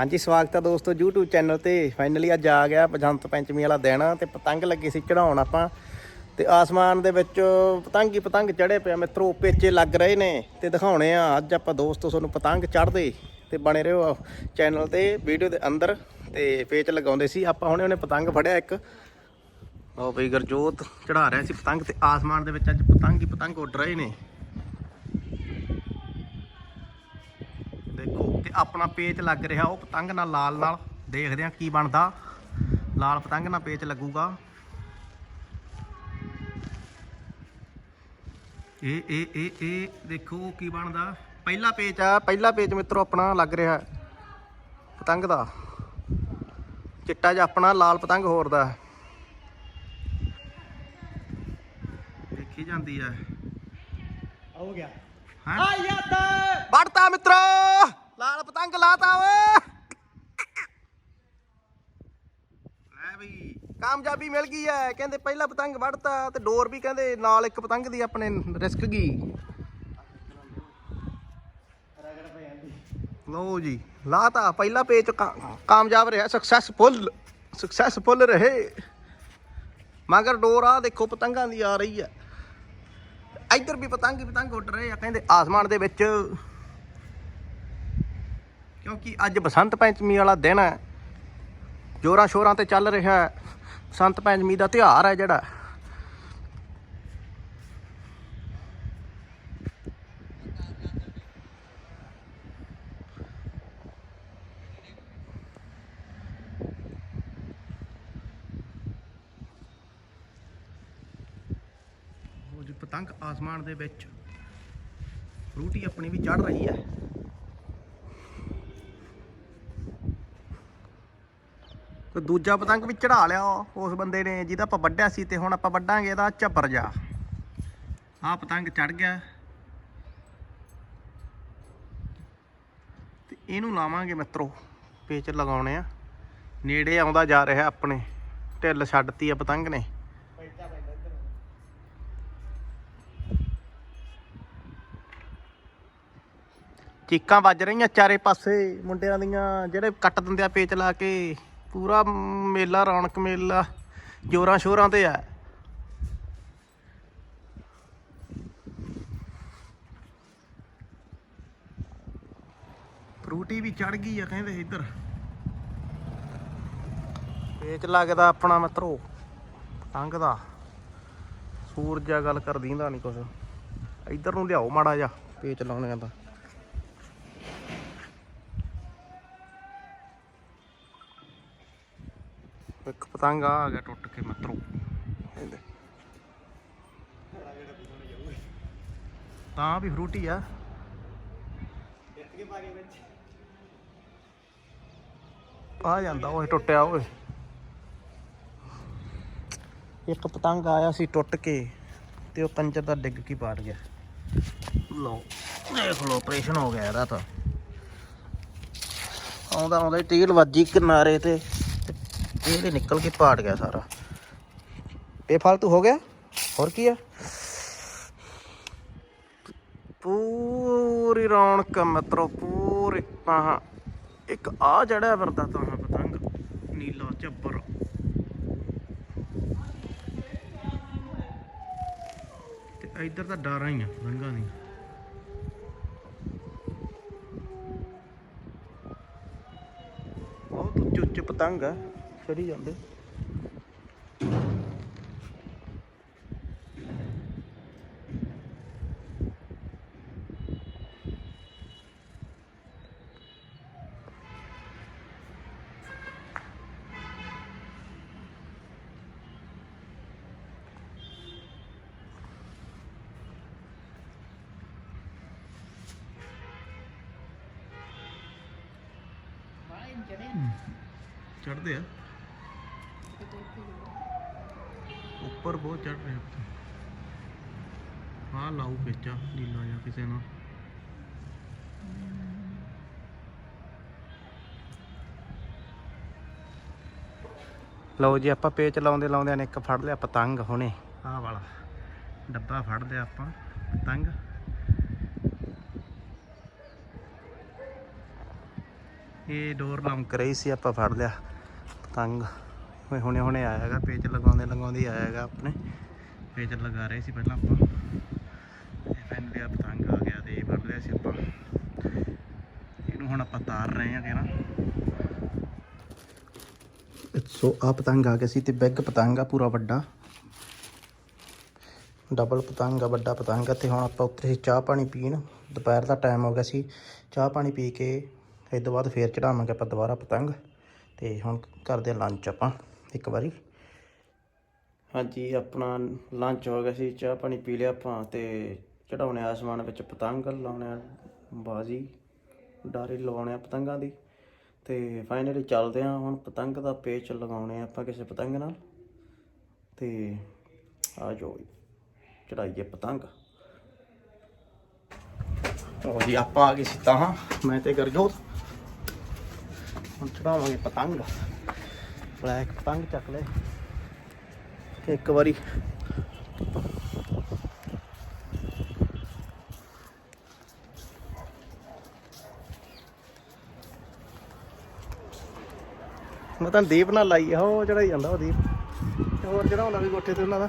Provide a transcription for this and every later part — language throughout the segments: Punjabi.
ਹਾਂਜੀ, ਸਵਾਗਤ ਹੈ ਦੋਸਤੋ YouTube ਚੈਨਲ ਤੇ। ਫਾਈਨਲੀ ਅੱਜ ਆ ਗਿਆ ਬਸੰਤ ਪੰਚਮੀ ਵਾਲਾ ਦਿਨ ਤੇ ਪਤੰਗ ਲੱਗੇ ਸੀ ਚੜਾਉਣ ਆਪਾਂ। ਤੇ ਆਸਮਾਨ ਦੇ ਵਿੱਚ ਪਤੰਗ ਹੀ ਪਤੰਗ ਚੜੇ ਪਿਆ ਮਿੱਤਰੋ, ਪੇਚੇ ਲੱਗ ਰਹੇ ਨੇ ਤੇ ਦਿਖਾਉਣੇ ਆ। ਅੱਜ ਆਪਾਂ ਦੋਸਤੋ ਤੁਹਾਨੂੰ ਪਤੰਗ ਚੜਦੇ ਤੇ ਬਣੇ ਰਹੋ ਚੈਨਲ ਤੇ, ਵੀਡੀਓ ਦੇ ਅੰਦਰ ਤੇ ਪੇਚ ਲਗਾਉਂਦੇ ਸੀ। ਆਪਾਂ ਹੁਣੇ ਉਹਨੇ ਪਤੰਗ ਫੜਿਆ ਇੱਕ। ਉਹ ਬਈ ਗਰਜੋਤ ਚੜਾ ਰਿਹਾ ਸੀ ਪਤੰਗ ਤੇ। ਆਸਮਾਨ ਦੇ ਵਿੱਚ ਅੱਜ ਪਤੰਗ ਹੀ ਪਤੰਗ ਉੱਡ ਰਹੇ ਨੇ ਦੇਖੋ ਤੇ ਆਪਣਾ ਪੇਚ ਲੱਗ ਰਿਹਾ ਉਹ ਪਤੰਗ ਨਾਲ ਲਾਲ ਨਾਲ ਦੇਖਦੇ ਆ ਕੀ ਬਣਦਾ। ਲਾਲ ਪਤੰਗ ਨਾਲ ਪੇਚ ਲੱਗੂਗਾ। ਇਹ ਇਹ ਇਹ ਇਹ ਦੇਖੋ ਕੀ ਬਣਦਾ। ਪਹਿਲਾ ਪੇਚ ਆ ਪਹਿਲਾ ਪੇਚ ਮਿੱਤਰੋ ਆਪਣਾ ਲੱਗ ਰਿਹਾ ਪਤੰਗ ਦਾ। ਚਿੱਟਾ ਜਿਹਾ ਆਪਣਾ ਲਾਲ ਪਤੰਗ ਹੋਰ ਦਾ ਦੇਖੀ ਜਾਂਦੀ ਹੈ। ਹੋ ਗਿਆ। ਹਾਂ? ਆ ਯਾਦ ਵੜਤਾ ਮਿੱਤਰੋ! ਲਾਲ ਪਤੰਗ ਲਾਤਾ ਓਏ। ਲੈ ਬਈ, ਕਾਮਯਾਬੀ ਮਿਲ ਗਈ ਐ। ਕਹਿੰਦੇ ਪਹਿਲਾ ਪਤੰਗ ਵੜਤਾ ਤੇ ਡੋਰ ਵੀ ਕਹਿੰਦੇ ਨਾਲ ਇੱਕ ਪਤੰਗ ਦੀ ਆਪਣੇ ਰਿਸਕ ਗਈ। ਰਗੜ ਜੀ, ਲਾਤਾ। ਪਹਿਲਾ ਪੇਚ ਕਾ- ਕਾਮਯਾਬ ਰਿਹਾ ਸਕਸੈਸਫੁਲ ਸਕਸੈਸਫੁਲ ਰਹੇ। ਮਗਰ ਡੋਰ ਆ ਦੇਖੋ, ਪਤੰਗਾਂ ਦੀ ਆ ਰਹੀ ਹੈ ਇੱਧਰ ਵੀ ਪਤੰਗ ਪਤੰਗ ਉੱਡ ਰਹੇ ਆ। ਕਹਿੰਦੇ ਆਸਮਾਨ ਦੇ ਵਿੱਚ। ਕਿਉਂਕਿ ਅੱਜ ਬਸੰਤ ਪੰਚਮੀ ਵਾਲਾ ਦਿਨ ਹੈ। ਜੋਰਾਂ ਸ਼ੋਰਾਂ ਤੇ ਚੱਲ ਰਿਹਾ ਹੈ। ਬਸੰਤ ਪੰਚਮੀ ਦਾ ਤਿਉਹਾਰ ਹੈ ਜਿਹੜਾ। ਪਤੰਗ ਆਸਮਾਨ ਦੇ ਵਿੱਚ ਫਰੂਟੀ ਆਪਣੀ ਵੀ ਚੜ ਰਹੀ ਹੈ। ਤੇ ਦੂਜਾ ਪਤੰਗ ਵੀ ਚੜਾ ਲਿਆ ਉਸ ਬੰਦੇ ਨੇ, ਜਿਹਦਾ ਆਪਾਂ ਵੱਢਿਆ ਸੀ ਤੇ ਹੁਣ ਆਪਾਂ ਵੱਢਾਂਗੇ ਇਹਦਾ ਝੱਪਰ ਜਾ। ਆਹ ਪਤੰਗ ਚੜ ਗਿਆ। ਤੇ ਇਹਨੂੰ ਲਾਵਾਂਗੇ ਮਿੱਤਰੋ, ਪੇਚ ਲਗਾਉਣੇ ਆ। ਨੇੜੇ ਆਉਂਦਾ ਜਾ ਰਿਹਾ ਆਪਣੇ, ਢਿੱਲ ਛੱਡਤੀ ਆ ਪਤੰਗ ਨੇ। ਚੀਕਾਂ ਵੱਜ ਰਹੀਆਂ ਚਾਰੇ ਪਾਸੇ, ਮੁੰਡਿਆਂ ਦੀਆਂ, ਜਿਹੜੇ ਕੱਟ ਦਿੰਦੇ ਆ ਪੇਚ ਲਾ ਕੇ। ਪੂਰਾ ਮੇਲਾ, ਰੌਣਕ ਮੇਲਾ, ਜੋਰਾਂ ਸ਼ੋਰਾਂ ਤੇ ਆ। ਫਰੂਟੀ ਵੀ ਚੜ ਗਈ ਆ ਕਹਿੰਦੇ ਇੱਧਰ। ਪੇਚ ਲੱਗਦਾ ਆਪਣਾ ਮਿੱਤਰੋ ਪਤੰਗ ਦਾ ਸੂਰਜ ਆ, ਗੱਲ ਕਰ ਦੀਂਦਾ ਨਹੀਂ ਕੁਛ। ਇੱਧਰ ਨੂੰ ਲਿਆਓ ਮਾੜਾ ਜਿਹਾ, ਪੇਚ ਲਾਉਣੇ ਦਾ ਇੱਕ ਪਤੰਗ ਆ ਗਿਆ ਟੁੱਟ ਕੇ ਮਿੱਤਰੋ। ਇਹਦੇ। ਤਾਂ ਵੀ ਫਰੂਟੀ ਆ। ਆ ਜਾਂਦਾ ਓਏ, ਟੁੱਟਿਆ ਓਏ। ਇੱਕ ਪਤੰਗ ਆਇਆ ਸੀ ਟੁੱਟ ਕੇ ਤੇ ਉਹ ਕੰਜਰ ਦਾ ਡਿੱਗ ਕੇ ਪਾੜ ਗਿਆ। ਲਓ, ਦੇਖ ਲਓ ਆਪਰੇਸ਼ਨ ਹੋ ਗਿਆ ਇਹਦਾ ਤਾਂ। ਆਉਂਦਾ ਆਉਂਦਾ ਟੀਲ ਵੱਜੀ ਕਿਨਾਰੇ ਤੇ। ਤੇ ਇਹਦੇ ਨਿਕਲ ਕੇ ਪਾੜ ਗਿਆ ਸਾਰਾ। ਇਹ ਫਾਲਤੂ ਹੋ ਗਿਆ? ਹੋਰ ਕੀ ਆ? ਪੂਰੀ ਰੌਣਕ ਮਿੱਤਰੋ ਪੂਰੀ। ਤਾਂ ਇੱਕ ਆ ਜੜਿਆ ਵਰਦਾ ਤਾਂ ਪਤੰਗ ਨੀਲਾ ਚੱਬਰ। ਤੇ ਇੱਧਰ ਤਾਂ ਡਾਰਾਂ ਹੀ ਆ ਪਤੰਗਾਂ ਦੀ ਬਹੁਤ ਉੱਚ ਉੱਚ ਪਤੰਗ ਆ। ਚੜੀ ਜਾਂਦੇ ਚੜਦੇ ਆ ਉੱਪਰ ਬਹੁਤ ਚੜ ਰਿਹਾ ਹਾਂ ਲਾਉ ਪੇਚਾ, ਨੀਲਾ ਜਾਂ ਕਿਸੇ ਨਾਲ। ਲਓ ਜੀ, ਆਪਾਂ ਪੇਚ ਲਾਉਂਦੇ ਲਾਉਂਦੇ ਨੇ ਇੱਕ ਫੜ ਲਿਆ, ਪਤੰਗ ਹੁਣੇ। ਆਹ ਵਾਲਾ ਡੱਬਾ ਫੜ ਲਿਆ ਆਪਾਂ, ਪਤੰਗ। ਇਹ ਡੋਰ ਲੰਕ ਰਹੀ ਸੀ, ਆਪਾਂ ਫੜ ਲਿਆ, ਪਤੰਗ। ਹੁਣੇ ਹੁਣੇ ਆਇਆ ਹੈਗਾ, ਪੇਚ ਲਗਾਉਂਦੇ ਲਗਾਉਂਦੇ ਆਇਆ ਹੈਗਾ ਆਪਣੇ। ਪੇਚ ਲਗਾ ਰਹੇ ਸੀ ਪਹਿਲਾਂ ਆਪਾਂ। ਤੇ ਫੈਨਲੀ ਆ ਪਤੰਗ ਆ ਗਿਆ ਤੇ ਇਹ ਫੜ ਲਿਆ ਸੀ ਆਪਾਂ। ਇਹਨੂੰ ਹੁਣ ਆਪਾਂ ਤਾਰ ਰਹੇ ਹਾਂ ਕਿਹੜਾ। ਸੋ ਆ ਪਤੰਗ ਆ ਗਿਆ ਸੀ ਤੇ ਬਿੱਗ ਪਤੰਗ ਆ, ਪੂਰਾ ਵੱਡਾ। ਡਬਲ ਪਤੰਗ ਆ, ਵੱਡਾ ਪਤੰਗ ਆ, ਤੇ ਹੁਣ ਆਪਾਂ ਉੱਥੇ ਸੀ ਚਾਹ ਪਾਣੀ ਪੀਣ। ਦੁਪਹਿਰ ਦਾ ਟਾਈਮ ਹੋ ਗਿਆ ਸੀ। ਚਾਹ ਪਾਣੀ ਪੀ ਕੇ, ਇਸ ਤੋਂ ਬਾਅਦ ਫੇਰ ਚੜਾਵਾਂਗੇ ਆਪਾਂ ਦੁਬਾਰਾ ਪਤੰਗ। ਤੇ ਹੁਣ ਕਰਦੇ ਲੰਚ ਆਪਾਂ। ਇੱਕ ਵਾਰੀ। ਹਾਂਜੀ ਆਪਣਾ ਲੰਚ ਹੋ ਗਿਆ ਸੀ ਚਾਹ ਪਾਣੀ ਪੀ ਲਿਆ ਆਪਾਂ ਤੇ ਚੜਾਉਣੇ ਆਸਮਾਨ ਵਿੱਚ ਪਤੰਗ ਲਾਉਣੇ ਆ ਬਾਜੀ ਡਾਰੀ ਲਵਾਉਣੇ ਆ ਪਤੰਗਾਂ ਦੀ ਤੇ ਫਾਈਨਲੀ ਚੱਲਦੇ ਆ ਹੁਣ ਪਤੰਗ ਦਾ ਪੇਚ ਲਗਾਉਣੇ ਆਪਾਂ ਕਿਸੇ ਪਤੰਗ ਨਾਲ ਤੇ ਆ ਜਾਓ ਜੀ, ਚੜਾਈਏ ਪਤੰਗ। ਉਹ ਜੀ ਆਪਾਂ ਆ ਗਏ ਸੀ ਤਾਂ ਮੈਂ ਤੇ ਗਰਜੋਤ ਹੁਣ ਚੜਾਵਾਂਗੇ ਪਤੰਗ। ਬਲੈਕ ਪਤੰਗ ਚੱਕ ਲੈ। ਇੱਕ ਵਾਰੀ ਮੈਂ ਤਾਂ ਦੀਪ ਨਾਲ ਲਾਈ ਆ, ਉਹ ਚੜਾਈ ਜਾਂਦਾ ਉਹ ਦੀਪ। ਤੇ ਹੋਰ ਚੜਾਉਣਾ ਵੀ ਕੋਠੇ ਤੇ ਉਹਨਾਂ ਦਾ।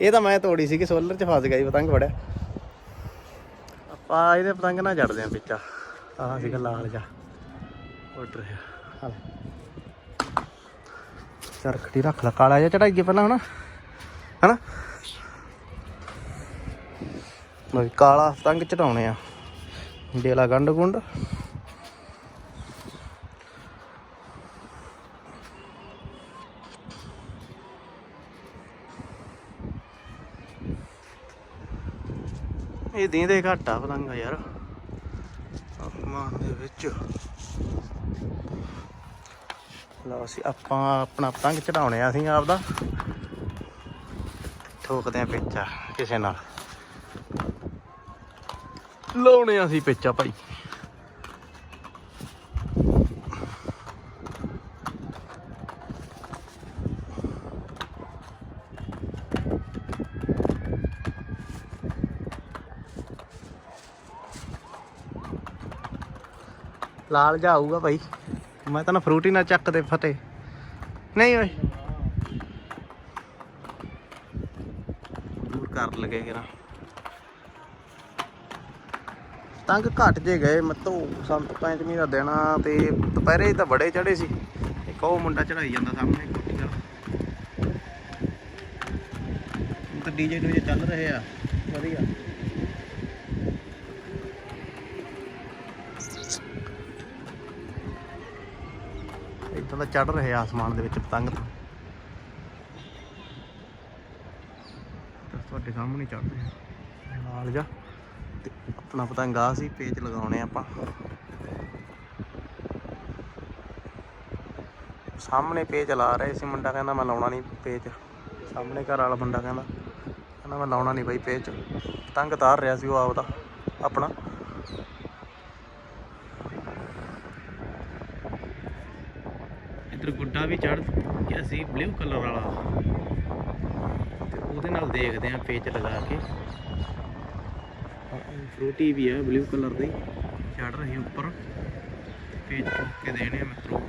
ਇਹ ਤਾਂ ਮੈਂ ਤੋੜੀ ਸੀ ਕਿ ਸੋਲਰ ਚ ਫਸ ਗਿਆ ਜੀ, ਪਤੰਗ ਵੜਿਆ ਆਪਾਂ ਇਹਦੇ ਪਤੰਗ ਨਾਲ ਜੜਦੇ ਆਂ ਵਿੱਚ ਆਹ ਸੀਗਾ ਲਾਲ ਜਾ ਉੱਡ ਰਿਹਾ ਚਰਖੜੀ ਰੱਖ ਲਾ, ਕਾਲਾ ਜਿਹਾ ਚੜਾਈਏ ਪਹਿਲਾਂ ਹਨਾ। ਹਨਾ? ਮੈਂ ਕਾਲਾ ਪਤੰਗ ਚੜਾਉਣੇ ਆ। ਡੇਲਾ ਗੰਡ ਗੁੰਡ ਇਹ ਦੀਂਦੇ ਘੱਟ ਪਤੰਗਾ ਯਾਰ। ਆਸਮਾਨ ਦੇ ਵਿੱਚ। ਲਓ ਅਸੀਂ ਆਪਾਂ ਆਪਣਾ ਪਤੰਗ ਚੜਾਉਣੇ ਆ ਅਸੀਂ ਆਪਦਾ। ਠੋਕਦੇ ਆ ਪੇਚਾ ਕਿਸੇ ਨਾਲ। ਲਾਉਣੇ ਆ ਅਸੀਂ ਪੇਚਾ ਭਾਈ। ਲਾਲ ਜਾਊਗਾ ਭਾਈ। ਮੈਂ ਤਾਂ ਨਾ ਹੀ ਨਾ ਚੱਕ ਦੇ ਫਤੇ ਨਹੀਂ ਓਏ। ਦੂਰ ਕਰ ਲਗੇ ਕਿਰਾ ਤੰਗ ਘਟ ਜੇ ਗਏ ਮਤੋਂ ਸੰਤ ਪੰਚਮੀ ਦਾ ਦਿਨ ਤੇ ਦੁਪਹਿਰੇ ਤਾਂ ਬੜੇ ਚੜੇ ਸੀ। ਇੱਕ ਉਹ ਮੁੰਡਾ ਚੜਾਈ ਜਾਂਦਾ ਸਾਹਮਣੇ ਕੋਠੀ ਦਾ ਤਾਂ ਡੀਜੇ ਡੂਜੇ ਚੱਲ ਰਹੇ ਆ। ਵਧੀਆ। ਇਦਾਂ ਚੜ ਰਹੇ ਆ ਆਸਮਾਨ ਦੇ ਵਿੱਚ ਪਤੰਗ ਤਾਂ। ਤੁਹਾਡੇ ਸਾਹਮਣੇ ਚੜ ਰਹੇ ਆ। ਨਾਲ ਜਾ। ਤੇ ਆਪਣਾ ਪਤੰਗ ਆ ਸੀ, ਪੇਚ ਲਗਾਉਣੇ ਆਪਾਂ। ਸਾਹਮਣੇ ਪੇਚ ਲਾ ਰਹੇ ਸੀ, ਮੁੰਡਾ ਕਹਿੰਦਾ ਮੈਂ ਲਾਉਣਾ ਨਹੀਂ ਪੇਚ। ਸਾਹਮਣੇ ਘਰ ਵਾਲਾ ਮੁੰਡਾ ਕਹਿੰਦਾ ਕਹਿੰਦਾ ਮੈਂ ਲਾਉਣਾ ਨਹੀਂ ਬਾਈ ਪੇਚ। ਪਤੰਗ ਤਾਰ ਰਿਹਾ ਸੀ ਉਹ ਆਪਦਾ ਆਪਣਾ ਇੱਧਰ ਗੁੱਡਾ ਵੀ ਚੜ ਗਿਆ ਸੀ ਬਲੂ ਕਲਰ ਵਾਲਾ। ਤੇ ਉਹਦੇ ਨਾਲ ਦੇਖਦੇ ਆਂ ਪੇਚ ਲਗਾ ਕੇ। ਫਰੂਟੀ ਵੀ ਹੈ ਬਲੂ ਕਲਰ ਦੀ। ਚੜ ਰਹੀ ਉੱਪਰ। ਪੇਚ ਕੇ ਦੇਣੇ ਆ ਮਿੱਤਰੋ।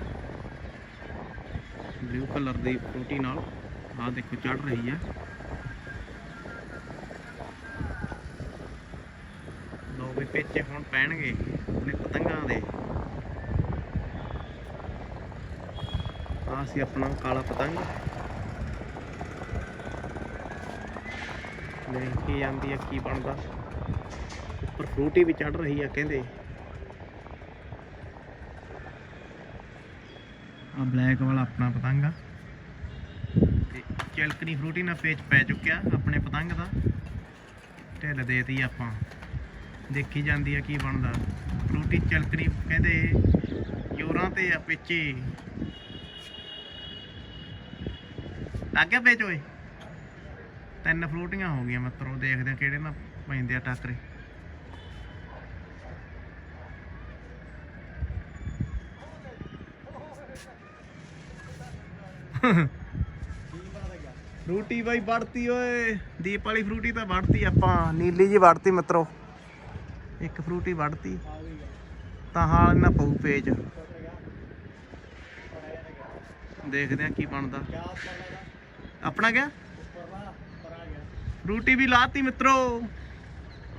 ਬਲੂ ਕਲਰ ਦੀ ਫਰੂਟੀ ਨਾਲ। ਆਹ ਦੇਖੋ ਚੜ ਰਹੀ ਆ। ਲੋ ਵੀ ਪੇਚੇ ਹੁਣ ਪੈਣਗੇ ਆਪਣੇ ਪਤੰਗਾਂ ਦੇ। ਆਹ ਸੀ ਆਪਣਾ ਕਾਲਾ ਪਤੰਗ ਦੇਖੀ ਜਾਂਦੀ ਆ, ਕੀ ਬਣਦਾ? ਉੱਪਰ ਫਰੂਟੀ ਵੀ ਚੜ ਰਹੀ ਆ ਕਹਿੰਦੇ। ਆ ਬਲੈਕ ਵਾਲਾ ਆਪਣਾ ਪਤੰਗ ਆ। ਤੇ ਚਿਲਕਣੀ ਫਰੂਟੀ ਨਾਲ ਪੇਚ ਪੈ ਚੁੱਕਿਆ ਆਪਣੇ ਪਤੰਗ ਦਾ। ਢਿੱਲ ਦੇਤੀ ਆਪਾਂ। ਦੇਖੀ ਜਾਂਦੀ ਆ ਕੀ ਬਣਦਾ। ਫਰੂਟੀ ਚਲਕਣੀ ਕਹਿੰਦੇ ਜੋਰਾਂ ਤੇ ਆ ਪਿੱਛੇ ਲੱਗ ਗਿਆ ਵਿੱਚ ਓਏ। ਤਿੰਨ ਫਰੂਟੀਆਂ ਹੋ ਗਈਆਂ ਮਿੱਤਰੋ, ਦੇਖਦੇ ਆ ਕਿਹੜੇ ਨਾਲ ਪੈਂਦੇ ਆ ਟੱਕਰੇ। ਫਰੂਟੀ ਬਾਈ ਵੜਤੀ ਓਏ, ਦੀਪ ਵਾਲੀ ਫਰੂਟੀ ਤਾਂ ਵੜਤੀ ਆਪਾਂ, ਨੀਲੀ ਜੀ ਵੜਤੀ ਮਿੱਤਰੋ। ਇੱਕ ਫਰੂਟੀ ਵੜਤੀ ਤਾਂ ਹਾਲ ਨਾ ਪਊ ਪੇਜ। ਦੇਖਦੇ ਆ ਕੀ ਬਣਦਾ। ਆਪਣਾ ਗਿਆ ਰੂਟੀ ਵੀ ਲਾਤੀ ਮਿੱਤਰੋ।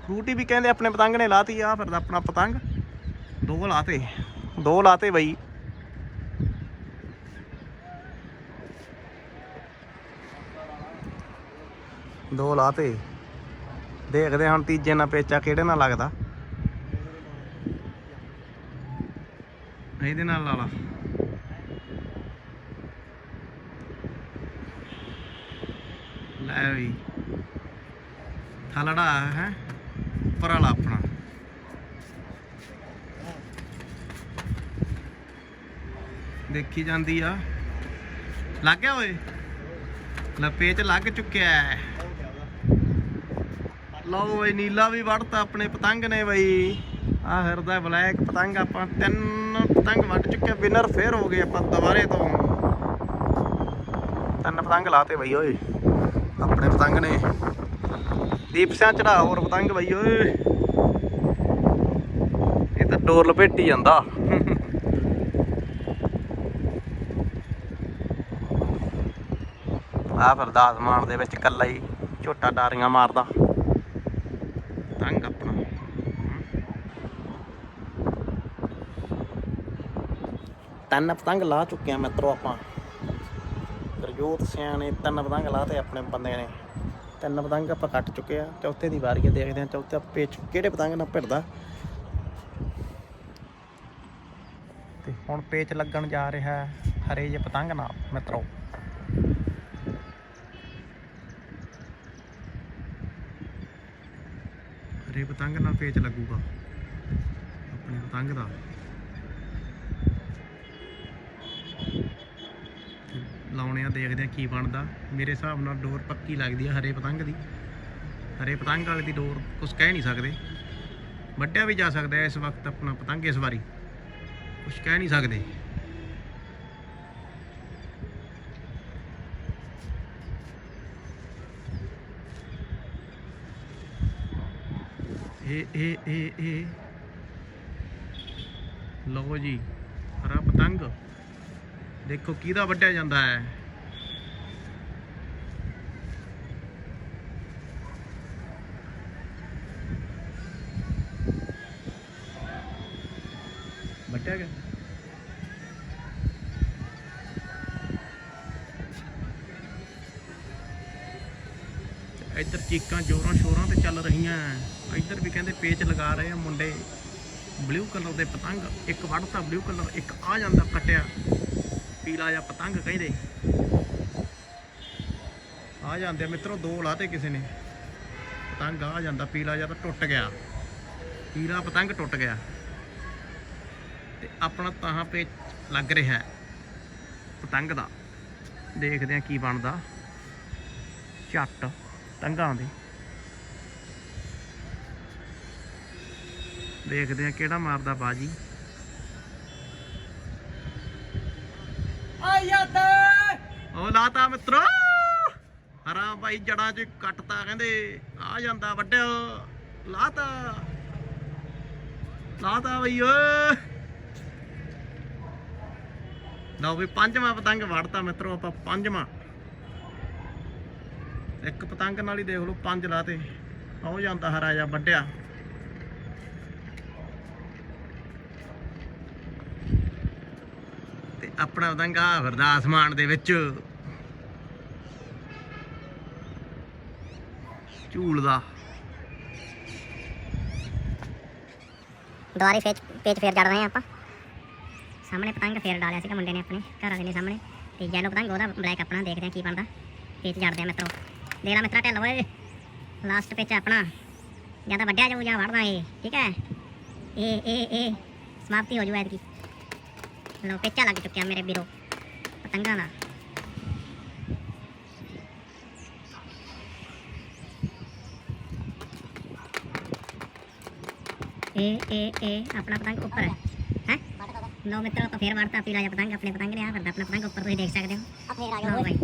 ਰੂਟੀ ਵੀ ਕਹਿੰਦੇ ਆਪਣੇ ਪਤੰਗ ਨੇ ਲਾਤੀ ਆ ਫਿਰਦਾ ਆਪਣਾ ਪਤੰਗ। ਦੋ ਲਾਤੇ ਦੋ ਲਾਤੇ ਬਈ। ਦੋ ਲਾਤੇ। ਦੇਖਦੇ ਹੁਣ ਤੀਜੇ ਨਾਲ ਪੇਚਾ ਕਿਹੜੇ ਨਾਲ ਲੱਗਦਾ। ਇਹਦੇ ਨਾਲ ਲਾ ਲਾ। ਲੈ ਵੀ ਥਲੜਾ ਹੈ, ਉੱਪਰ ਵਾਲਾ ਆਪਣਾ। ਦੇਖੀ ਜਾਂਦੀ ਆ। ਲੱਗ ਗਿਆ ਓਏ? ਲੱਪੇ ਚ ਲੱਗ ਚੁੱਕਿਆ ਲਓ ਬਈ ਨੀਲਾ ਵੀ ਵੜਤਾ ਆਪਣੇ ਪਤੰਗ ਨੇ ਬਈ। ਆ ਫਿਰਦਾ ਬਲੈਕ ਪਤੰਗ, ਆਪਾਂ ਤਿੰਨ ਪਤੰਗ ਵੱਢ ਚੁੱਕੇ ਵਿਨਰ ਫੇਰ ਹੋ ਗਏ ਆਪਾਂ ਦੁਬਾਰੇ ਤੋਂ। ਤਿੰਨ ਪਤੰਗ ਲਾਤੇ ਬਈ ਓਏ। ਆਪਣੇ ਪਤੰਗ ਨੇ। ਦੀਪ ਸਿਆਂ ਚੜਾ, ਹੋਰ ਪਤੰਗ ਬਈ, ਓਏ। ਇਹ ਤਾਂ ਡੋਰ ਲਪੇਟੀ ਜਾਂਦਾ। ਆ ਫਿਰਦਾ ਆਸਮਾਨ ਦੇ ਵਿੱਚ ਇਕੱਲਾ ਹੀ, ਝੋਟਾ ਡਾਰੀਆਂ ਮਾਰਦਾ। ਪਤੰਗ ਆਪਣਾ। ਤਿੰਨ ਪਤੰਗ ਲਾ ਚੁੱਕੇ ਆ ਮਿੱਤਰੋ ਆਪਾਂ। ਗੁਰਜੋਤ ਸਿਆਂ ਤਿੰਨ ਪਤੰਗ ਲਾਤੇ ਆਪਣੇ ਬੰਦੇ ਨੇ। ਤਿੰਨ ਪਤੰਗ ਆਪਾਂ ਕੱਟ ਚੁੱਕੇ ਆ, ਚੌਥੇ ਦੀ ਵਾਰੀ ਆ, ਦੇਖਦੇ ਆ ਚੌਥੇ ਪੇਚ ਕਿਹੜੇ ਪਤੰਗ ਨਾਲ ਭਿੜਦਾ। ਤੇ ਹੁਣ ਪੇਚ ਲੱਗਣ ਜਾ ਰਿਹਾ ਹਰੇ ਜੇ ਪਤੰਗ ਨਾਲ, ਮਿੱਤਰੋ। ਹਰੇ ਪਤੰਗ ਨਾਲ ਪੇਚ ਲੱਗੂਗਾ, ਆਪਣੇ ਪਤੰਗ ਦਾ ਤੇ ਲਾਉਣੇ ਆ, ਦੇਖਦੇ ਆ ਕੀ ਬਣਦਾ। ਮੇਰੇ ਹਿਸਾਬ ਨਾਲ ਡੋਰ ਪੱਕੀ ਲੱਗਦੀ ਆ ਹਰੇ ਪਤੰਗ ਦੀ। ਹਰੇ ਪਤੰਗ ਵਾਲੇ ਦੀ ਡੋਰ ਕੁਝ ਕਹਿ ਨਹੀਂ ਸਕਦੇ। ਵੱਡਿਆ ਵੀ ਜਾ ਸਕਦਾ ਇਸ ਵਕਤ ਆਪਣਾ ਪਤੰਗ, ਇਸ ਵਾਰੀ। ਕੁਝ ਕਹਿ ਨਹੀਂ ਸਕਦੇ। ਏ ਇਹ ਇਹ ਇਹ। ਲਓ ਜੀ। ਦੇਖੋ ਕਿਹਦਾ ਵੱਢਿਆ ਜਾਂਦਾ ਹੈ। ਵੱਢਿਆ ਗਿਆ। ਇੱਧਰ ਚੀਕਾਂ ਜੋਰਾਂ ਸ਼ੋਰਾਂ ਤੇ ਚੱਲ ਰਹੀਆਂ ਇੱਧਰ ਵੀ ਕਹਿੰਦੇ ਪੇਚ ਲਗਾ ਰਹੇ ਆ ਮੁੰਡੇ। ਬਲੂ ਕਲਰ ਦੇ ਪਤੰਗ, ਇੱਕ ਵੱਢਤਾ ਬਲੂ ਕਲਰ ਇੱਕ ਆ ਜਾਂਦਾ ਕਟਿਆ। ਪੀਲਾ ਜਿਹਾ ਪਤੰਗ ਕਹਿੰਦੇ। ਆ ਜਾਂਦੇ ਆ ਮਿੱਤਰੋ, ਦੋ ਲਾਤੇ ਕਿਸੇ ਨੇ। ਪਤੰਗ ਆ ਜਾਂਦਾ, ਪੀਲਾ ਜਿਹਾ ਤਾਂ ਟੁੱਟ ਗਿਆ। ਪੀਲਾ ਪਤੰਗ ਟੁੱਟ ਗਿਆ। ਤੇ ਆਪਣਾ ਤਾਂ ਪੇ ਲੱਗ ਰਿਹਾ ਪਤੰਗ ਦਾ। ਦੇਖਦੇ ਆ ਕੀ ਬਣਦਾ। ਝੱਟ ਪਤੰਗਾਂ ਦੇ। ਦੇਖਦੇ ਆ ਕਿਹੜਾ ਮਾਰਦਾ ਬਾਜੀ। ਆਇਆ ਉਹ ਲਾਤਾ ਮਿੱਤਰੋ। ਹਰਾ ਬਾਈ ਜੜਾਂ 'ਚ ਕੱਟਤਾ ਕਹਿੰਦੇ, ਆ ਜਾਂਦਾ ਵੱਡਿਆ ਲਾਤਾ ਲਾਤਾ ਬਈ ਓਏ। ਲਓ ਵੀ ਪੰਜਵਾਂ ਪਤੰਗ ਵੜਤਾ ਮਿੱਤਰੋ ਆਪਾਂ, ਪੰਜਵਾਂ। ਇੱਕ ਪਤੰਗ ਨਾਲ ਹੀ ਦੇਖ ਲਓ, ਪੰਜ ਲਾਤੇ। ਆਉ ਜਾਂਦਾ ਹਰਾ ਜਿਹਾ ਵੱਡਿਆ। ਆਪਣਾ ਪਤੰਗ ਆ ਫਿਰਦਾ ਦੇ ਵਿੱਚ। ਝੂਲਦਾ ਦੁਬਾਰੇ ਫੇਚ ਪੇਜ ਫੇਰ ਜੜ ਰਹੇ ਹਾਂ ਆਪਾਂ। ਸਾਹਮਣੇ ਪਤੰਗ ਫੇਰ ਡਾਲਿਆ ਸੀਗਾ ਮੁੰਡੇ ਨੇ ਆਪਣੇ, ਘਰ ਵਾਲੇ ਨੇ ਸਾਹਮਣੇ। ਤੇ ਯੈਲੋ ਪਤੰਗ, ਉਹਦਾ ਬਲੈਕ ਆਪਣਾ ਦੇਖਦੇ ਹਾਂ ਕੀ ਬਣਦਾ। ਪੇਜ ਜੜਦੇ ਆ ਮਿੱਤਰੋ। ਦੇਣਾ ਮਿੱਤਰਾ ਢਿੱਲ, ਓਏ। ਲਾਸਟ ਪੇਚ ਆਪਣਾ। ਜਾਂ ਤਾਂ ਵੱਡਿਆ ਜਾਊ ਜਾਂ ਵੜਦਾ ਏ, ਠੀਕ ਹੈ। ਇਹ ਇਹ ਇਹ ਸਮਾਪਤੀ ਹੋ ਜੂ ਐਤਕੀ। ਲੋ ਪੇਚਾ ਲੱਗ ਚੁੱਕਿਆ ਮੇਰੇ ਵੀਰੋ। ਪਤੰਗਾਂ ਦਾ ਇਹ ਇਹ ਆਪਣਾ ਪਤੰਗ ਉੱਪਰ। ਹੈ? ਹੈ ਲੋ ਮਿੱਤਰੋ ਤਾਂ ਫੇਰ ਵੜਤਾ ਪੀਲਾ ਜਿਹਾ ਪਤੰਗ ਆਪਣੇ ਪਤੰਗ ਨੇ ਆ ਫਿਰਦਾ ਆਪਣਾ ਪਤੰਗ ਉੱਪਰ ਤੁਸੀਂ ਦੇਖ ਸਕਦੇ ਹੋ। ਲਓ ਬਾਈ।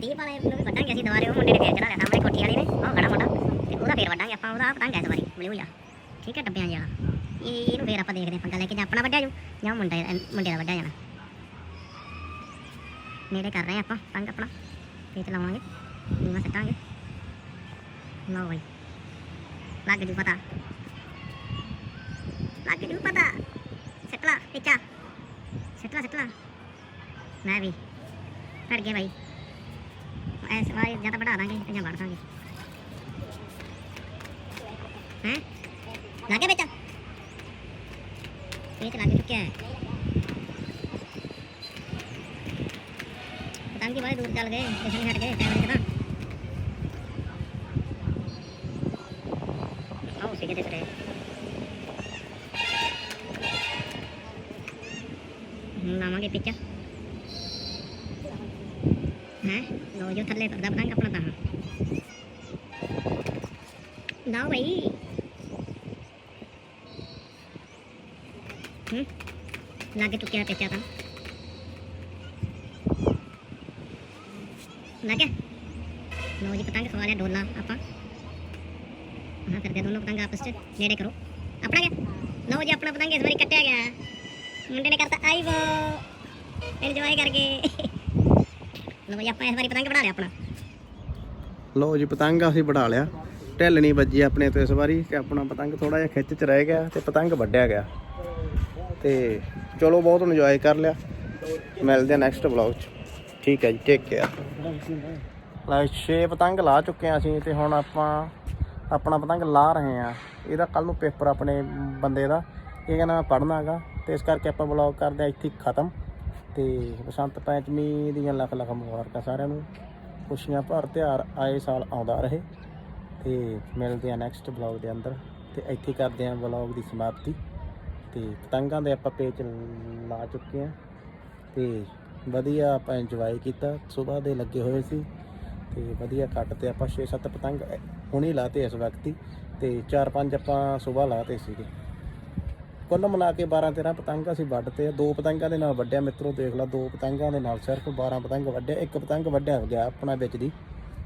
ਦੀਪ ਵਾਲੇ ਨੂੰ ਵੀ ਵੱਢਾਂਗੇ ਅਸੀਂ ਦੁਬਾਰੇ ਉਹ ਮੁੰਡੇ ਨੇ ਫੇਰ ਚੜਾ ਲਿਆ ਸਾਹਮਣੇ ਕੋਠੀ ਵਾਲੀ ਨੇ। ਉਹ ਖੜਾ ਮੁੰਡਾ। ਤੇ ਉਹਦਾ ਫੇਰ ਵੱਢਾਂਗੇ ਆਪਾਂ ਉਹਦਾ ਪਤੰਗ ਹੈ ਇਸ ਵਾਰੀ ਬਲੂ ਜਿਹਾ ਠੀਕ ਹੈ ਡੱਬਿਆਂ ਜਿਹਾ। ਇਹ ਇਹਨੂੰ ਫੇਰ ਆਪਾਂ ਦੇਖਦੇ ਹਾਂ ਪੰਗਾ ਲੈ ਕੇ ਜਾਂ ਆਪਣਾ ਵੱਡਾ ਜੂ ਜਾਂ ਮੁੰਡੇ ਮੁੰਡੇ ਦਾ ਵੱਡਾ ਜਾਣਾ ਨੇੜੇ ਕਰ ਰਹੇ ਹਾਂ ਆਪਾਂ ਪੰਗ ਆਪਣਾ ਤੇ ਚਲਾਵਾਂਗੇ ਨੀਵਾ ਸੱਟਾਂਗੇ ਲਓ ਬਈ ਲੱਗ ਜੂ ਪਤਾ ਲੱਗ ਜੂ ਪਤਾ ਸੱਟਲਾ ਪਿੱਛਾ ਸੱਟਲਾ ਸੱਟਲਾ ਮੈਂ ਵੀ ਫੜ ਗਿਆ ਬਾਈ ਐਸ ਵਾਰੀ ਜਾਂ ਤਾਂ ਵਧਾ ਦਾਂਗੇ ਤੇ ਜਾਂ ਵੜ ਦਾਂਗੇ ਹੈ ਲੱਗੇ ਵਿੱਚ ਇਹ ਤੇ ਲੱਗ ਚੁੱਕਿਆ ਹੈ ਪਤੰਗੀ ਬੜੇ ਦੂਰ ਚੱਲ ਗਏ ਕਿਸੇ ਨਹੀਂ ਹਟ ਗਏ ਕੈਮਰੇ ਤੇ ਤਾਂ ਆਓ ਸਿੱਧੇ ਤੇ ਰਹੇ ਹੁਣ ਲਾਵਾਂਗੇ ਪਿੱਛਾ ਹੈ ਲੋ ਜੋ ਥੱਲੇ ਕਰਦਾ ਪਤੰਗ ਆਪਣਾ ਤਾਂ ਲਾਓ ਭਾਈ ਹੂੰ ਲੱਗ ਚੁੱਕਿਆ ਪਿੱਛਾ ਤਾਂ ਲੱਗ ਲੋ ਜੀ ਪਤੰਗ ਖਵਾ ਲਿਆ ਡੋਲਾ ਆਪਾਂ ਹਾਂ ਕਰਦੇ ਦੋਨੋਂ ਪਤੰਗ ਆਪਸ ਚ ਨੇੜੇ ਕਰੋ ਆਪਣਾ ਗਿਆ ਲਓ ਜੀ ਆਪਣਾ ਪਤੰਗ ਇਸ ਵਾਰੀ ਕੱਟਿਆ ਗਿਆ ਮੁੰਡੇ ਨੇ ਕਰਤਾ ਆਈ ਵੋ ਇੰਜੋਏ ਕਰਕੇ ਲਓ ਜੀ ਆਪਾਂ ਇਸ ਵਾਰੀ ਪਤੰਗ ਬਣਾ ਲਿਆ ਆਪਣਾ ਲੋ ਜੀ ਪਤੰਗ ਅਸੀਂ ਵੜਾ ਲਿਆ ਢਿੱਲ ਨਹੀਂ ਵੱਜੀ ਆਪਣੇ ਤੋਂ ਇਸ ਵਾਰੀ ਕਿ ਆਪਣਾ ਪਤੰਗ ਥੋੜਾ ਜਿਹਾ ਖਿੱਚ ਚ ਰਹਿ ਗਿਆ, ਤੇ ਪਤੰਗ ਵੱਢਿਆ ਗਿਆ। ਤੇ ਚਲੋ ਬਹੁਤ ਇੰਜੋਏ ਕਰ ਲਿਆ। ਮਿਲਦੇ ਆ ਨੈਕਸਟ ਵਲੌਗ ਚ। ਠੀਕ ਹੈ ਜੀ ਟੇਕ ਕੇਅਰ ਲੈ ਛੇ ਪਤੰਗ ਲਾ ਚੁੱਕੇ ਆ ਅਸੀਂ ਤੇ ਹੁਣ ਆਪਾਂ ਆਪਣਾ ਪਤੰਗ ਲਾ ਰਹੇ ਆ ਇਹਦਾ ਕੱਲ ਨੂੰ ਪੇਪਰ ਆਪਣੇ ਬੰਦੇ ਦਾ, ਇਹ ਕਹਿੰਦਾ ਮੈਂ ਪੜ੍ਹਨਾ ਹੈਗਾ ਤੇ ਇਸ ਕਰਕੇ ਆਪਾਂ ਵਲੌਗ ਕਰਦੇ ਆ ਇੱਥੇ ਖਤਮ। ਤੇ ਬਸੰਤ ਪੰਚਮੀ ਦੀਆਂ ਲੱਖ ਲੱਖ ਮੁਬਾਰਕਾਂ ਸਾਰਿਆਂ ਨੂੰ। ਖੁਸ਼ੀਆਂ ਭਰ, ਤਿਉਹਾਰ ਆਏ ਸਾਲ ਆਉਂਦਾ ਰਹੇ। ਤੇ ਮਿਲਦੇ ਆ ਨੈਕਸਟ ਵਲੌਗ ਦੇ ਅੰਦਰ। ਤੇ ਇੱਥੇ ਕਰਦੇ ਆ ਵਲੌਗ ਦੀ ਸਮਾਪਤੀ। ਤੇ ਪਤੰਗਾਂ ਦੇ ਆਪਾਂ ਪੇਚ ਲਾ ਚੁੱਕੇ ਆ ਤੇ ਵਧੀਆ ਆਪਾਂ ਇੰਜੋਏ ਕੀਤਾ। ਸਵੇਰ ਦੇ ਲੱਗੇ ਹੋਏ ਸੀ। ਤੇ ਵਧੀਆ ਕੱਟ ਤੇ ਆਪਾਂ 6-7 ਪਤੰਗ ਹੁਣੇ ਲਾਤੇ ਇਸ ਵਕਤ ਹੀ। ਤੇ 4-5 ਆਪਾਂ ਸਵੇਰ ਲਾਤੇ ਸੀਗੇ। ਕੁੱਲ ਮਿਲਾ ਕੇ 12-13 ਪਤੰਗ ਅਸੀਂ ਵੱਢਤੇ ਆ। ਦੋ ਪਤੰਗਾਂ ਦੇ ਨਾਲ ਵੱਢਿਆ ਮਿੱਤਰੋ, ਦੇਖ ਲਾ, ਦੋ ਪਤੰਗਾਂ ਦੇ ਨਾਲ ਸਿਰਫ 12 ਪਤੰਗ ਵੱਢਿਆ। ਇੱਕ ਪਤੰਗ ਵੱਢਿਆ ਗਿਆ ਆਪਣਾ ਵਿੱਚ ਦੀ।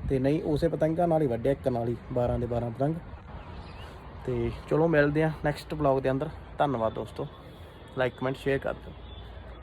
ਤੇ ਨਹੀਂ, ਉਸੇ ਪਤੰਗਾਂ ਨਾਲ ਹੀ ਵੱਢਿਆ, ਇੱਕ ਨਾਲ ਹੀ 12 ਦੇ 12 ਪਤੰਗ। ਤੇ ਚਲੋ ਮਿਲਦੇ ਆ ਨੈਕਸਟ ਵਲੌਗ ਦੇ ਅੰਦਰ। ਧੰਨਵਾਦ ਦੋਸਤੋ। ਲਾਈਕ ਕਮੈਂਟ ਸ਼ੇਅਰ ਕਰ ਦਿਓ।